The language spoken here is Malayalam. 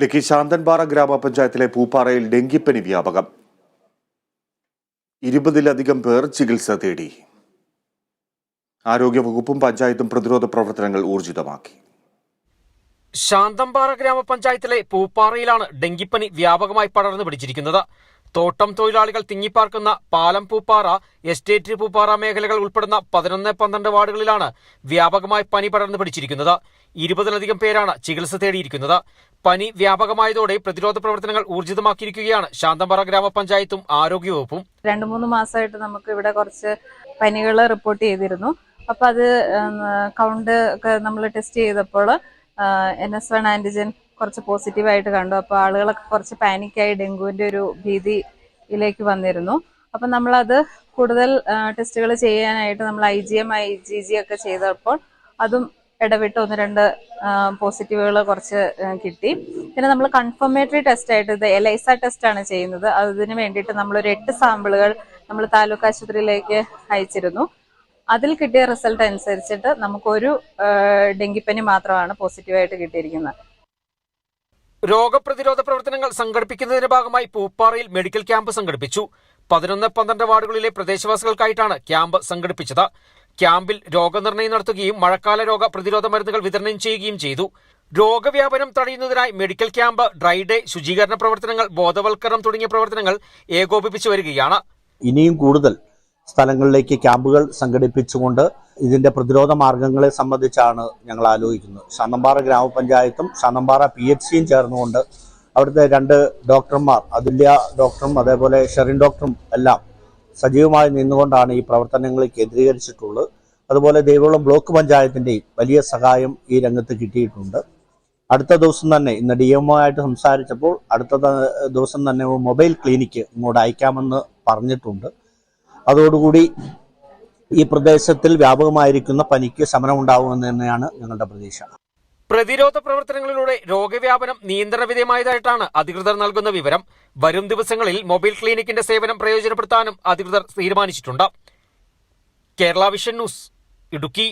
ഇടുക്കി ശാന്തൻപാറ ഗ്രാമപഞ്ചായത്തിലെ പൂപ്പാറയിൽ ഡെങ്കിപ്പനി വ്യാപകം. ഇരുപതിലധികം പേർ ചികിത്സ തേടി. ആരോഗ്യവകുപ്പും പഞ്ചായത്തും പ്രതിരോധ പ്രവർത്തനങ്ങൾ ഊർജിതമാക്കി. ശാന്തമ്പാറ ഗ്രാമപഞ്ചായത്തിലെ പൂപ്പാറയിലാണ് ഡെങ്കിപ്പനി വ്യാപകമായി പടർന്നു പിടിച്ചിരിക്കുന്നത്. തോട്ടം തൊഴിലാളികൾ തിങ്ങിപ്പാർക്കുന്ന പാലം പൂപ്പാറ എസ്റ്റേറ്റ് പൂപ്പാറ മേഖലകൾ ഉൾപ്പെടുന്ന പതിനൊന്ന് പന്ത്രണ്ട് വാർഡുകളിലാണ് വ്യാപകമായി പനി പടർന്നു പിടിച്ചിരിക്കുന്നത്. ഇരുപതിലധികം പേരാണ് ചികിത്സ തേടിയിരിക്കുന്നത്. പനി വ്യാപകമായതോടെ പ്രതിരോധ പ്രവർത്തനങ്ങൾ ഊർജിതമാക്കിയിരിക്കുകയാണ് ശാന്തമ്പാറ ഗ്രാമപഞ്ചായത്തും ആരോഗ്യവകുപ്പും. രണ്ടു മൂന്ന് മാസമായിട്ട് നമുക്ക് ഇവിടെ കുറച്ച് പനികൾ റിപ്പോർട്ട് ചെയ്തിരുന്നു. അപ്പൊ അത് കൗണ്ട് ഒക്കെ നമ്മൾ ടെസ്റ്റ് ചെയ്തപ്പോൾ എൻ എസ് വൺ ആന്റിജൻ കുറച്ച് പോസിറ്റീവായിട്ട് കണ്ടു. അപ്പോൾ ആളുകളൊക്കെ കുറച്ച് പാനിക്കായി ഡെങ്കുവിന്റെ ഒരു ഭീതിയിലേക്ക് വന്നിരുന്നു. അപ്പം നമ്മളത് കൂടുതൽ ടെസ്റ്റുകൾ ചെയ്യാനായിട്ട് നമ്മൾ I G M I G G ഒക്കെ ചെയ്തപ്പോൾ അതും ഇടവിട്ട് ഒന്ന് രണ്ട് പോസിറ്റീവുകൾ കുറച്ച് കിട്ടി. പിന്നെ നമ്മൾ കൺഫർമേറ്ററി ടെസ്റ്റ് ആയിട്ട് ഇത് എലൈസ ടെസ്റ്റ് ആണ് ചെയ്യുന്നത്. അതിന് വേണ്ടിയിട്ട് നമ്മൾ ഒരു എട്ട് സാമ്പിളുകൾ നമ്മൾ താലൂക്ക് ആശുപത്രിയിലേക്ക് അയച്ചിരുന്നു. അതിൽ കിട്ടിയ റിസൾട്ട് അനുസരിച്ചിട്ട് നമുക്കൊരു ഡെങ്കിപ്പനി മാത്രമാണ് പോസിറ്റീവായിട്ട് കിട്ടിയിരിക്കുന്നത്. രോഗപ്രതിരോധ പ്രവർത്തനങ്ങൾ സംഘടിപ്പിക്കുന്നതിന്റെ ഭാഗമായി പൂപ്പാറയിൽ മെഡിക്കൽ ക്യാമ്പ് സംഘടിപ്പിച്ചു. പതിനൊന്ന് പന്ത്രണ്ട് വാർഡുകളിലെ പ്രദേശവാസികൾക്കായിട്ടാണ് ക്യാമ്പ് സംഘടിപ്പിച്ചത്. ക്യാമ്പിൽ രോഗനിർണയം നടത്തുകയും മഴക്കാല രോഗ പ്രതിരോധ മരുന്നുകൾ വിതരണം ചെയ്യുകയും ചെയ്തു. രോഗവ്യാപനം തടയുന്നതിനായി മെഡിക്കൽ ക്യാമ്പ് ഡ്രൈ ഡേ ശുചീകരണ പ്രവർത്തനങ്ങൾ ബോധവൽക്കരണം തുടങ്ങിയ പ്രവർത്തനങ്ങൾ ഏകോപിപ്പിച്ചു വരികയാണ്. ഇനിയും കൂടുതൽ സ്ഥലങ്ങളിലേക്ക് ക്യാമ്പുകൾ സംഘടിപ്പിച്ചുകൊണ്ട് ഇതിന്റെ പ്രതിരോധ മാർഗങ്ങളെ സംബന്ധിച്ചാണ് ഞങ്ങൾ ആലോചിക്കുന്നത്. ശാന്തമ്പാറ ഗ്രാമപഞ്ചായത്തും ശാന്തമ്പാറ പി എച്ച് സിയും ചേർന്നുകൊണ്ട് അവിടുത്തെ രണ്ട് ഡോക്ടർമാർ അതുല്യ ഡോക്ടറും അതേപോലെ ഷെറിൻ ഡോക്ടറും എല്ലാം സജീവമായി നിന്നുകൊണ്ടാണ് ഈ പ്രവർത്തനങ്ങൾ കേന്ദ്രീകരിച്ചിട്ടുള്ളത്. അതുപോലെ ദേവികുളം ബ്ലോക്ക് പഞ്ചായത്തിന്റെയും വലിയ സഹായം ഈ രംഗത്ത് കിട്ടിയിട്ടുണ്ട്. അടുത്ത ദിവസം തന്നെ ഇന്ന് ഡി എംഒ ആയിട്ട് സംസാരിച്ചപ്പോൾ അടുത്ത ദിവസം തന്നെ മൊബൈൽ ക്ലിനിക്ക് ഇങ്ങോട്ട് അയക്കാമെന്ന് പറഞ്ഞിട്ടുണ്ട്. അതോടുകൂടി ഈ പ്രദേശത്തിൽ വ്യാപകമായിരിക്കുന്ന പനിക്ക് ശമനമുണ്ടാകുമെന്ന് തന്നെയാണ് ഞങ്ങളുടെ പ്രതീക്ഷ. പ്രതിരോധ പ്രവർത്തനങ്ങളിലൂടെ രോഗവ്യാപനം നിയന്ത്രണ വിധേയമായതായിട്ടാണ് അധികൃതർ നൽകുന്ന വിവരം. വരും ദിവസങ്ങളിൽ മൊബൈൽ ക്ലിനിക്കിന്റെ സേവനം പ്രയോജനപ്പെടുത്താനും അധികൃതർ തീരുമാനിച്ചിട്ടുണ്ട്. Kerala vision news Idukki.